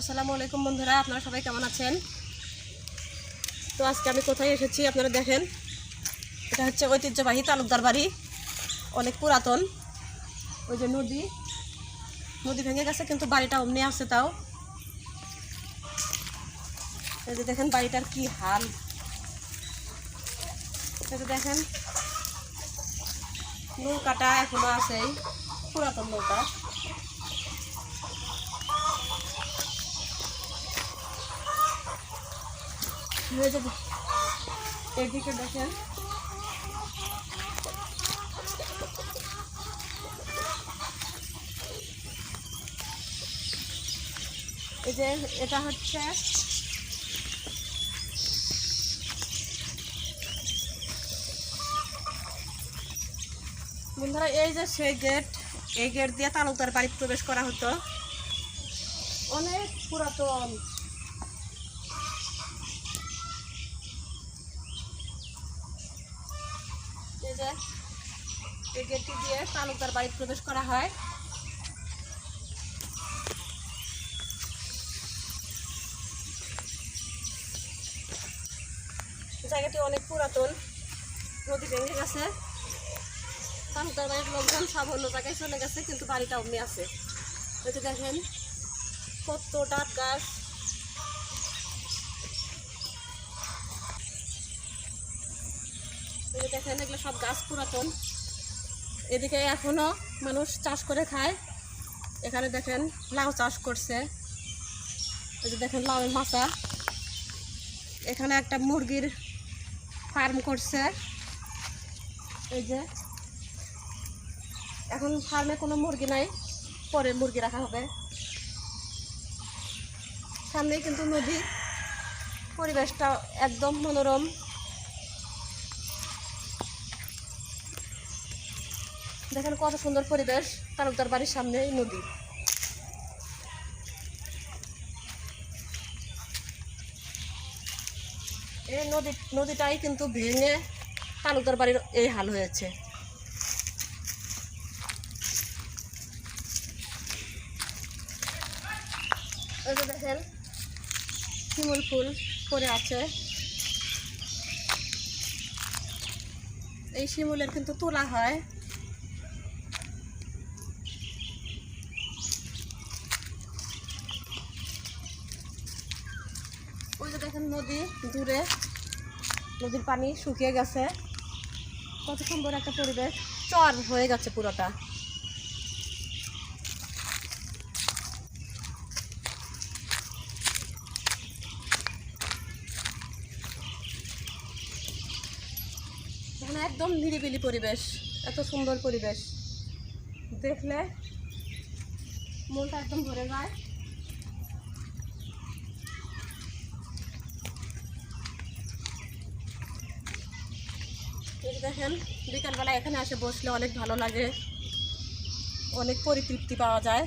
আসসালামু আলাইকুম বন্ধুরা, আপনারা সবাই কেমন আছেন? তো আজকে আমি কোথায় এসেছি আপনারা দেখেন। এটা হচ্ছে ঐতিহ্যবাহী তালুকদার বাড়ি, অনেক পুরাতন। ওই যে নদী নদী ভেঙে গেছে, কিন্তু বাড়িটা অমনি আছে তাও। এই যে দেখেন বাড়িটার কি হাল। এই যে দেখেন, নৌকাটা এখনও আছে পুরাতন নৌকা। এদিকে দেখেন। এই যে এটা হচ্ছে বন্ধুরা, এই যে সেই গেট, এই গেট দিয়ে তালুকদার বাড়ি প্রবেশ করা হতো। অনেক পুরাতন। যে এই গেটটি দিয়ে তালুকদার বাড়ি প্রবেশ করা হয়। জায়গাটি অনেক পুরাতন, নদী ভেঙে গেছে। তালুকদার বাড়ির লোকজন সব অন্য জায়গায় চলে গেছে, কিন্তু বাড়িটা অমনি আছে। ওই দেখেন কত ডাব গাছ। দেখেন, এগুলো সব গাছ পুরাতন। এদিকে এখনও মানুষ চাষ করে খায়। এখানে দেখেন লাউ চাষ করছে। যে দেখেন লাউয়ের মাচা। এখানে একটা মুরগির ফার্ম করছে। এই যে, এখন ফার্মে কোনো মুরগি নাই, পরে মুরগি রাখা হবে। সামনেই কিন্তু নদী। পরিবেশটা একদম মনোরম। দেখেন কত সুন্দর পরিবেশ তালুকদার বাড়ির সামনে এই নদী। এই নদী, নদীটাই কিন্তু ভেঙে তালুকদার বাড়ির এই হাল হয়েছে। দেখেন, শিমুল ফুল পরে আছে। এই শিমুলের কিন্তু তোলা হয়। দেখেন নদী দূরে। নদীর পানি শুকিয়ে গেছে। কত সুন্দর একটা পরিবেশ। চর হয়ে গেছে পুরোটা। এখানে একদম নিরিবিলি পরিবেশ। এত সুন্দর পরিবেশ। দেখলে মনটা একদম ভরে যায়। দেখেন বিকালবেলা এখানে এসে বসলে অনেক ভালো লাগে। অনেক পরিতৃপ্তি পাওয়া যায়।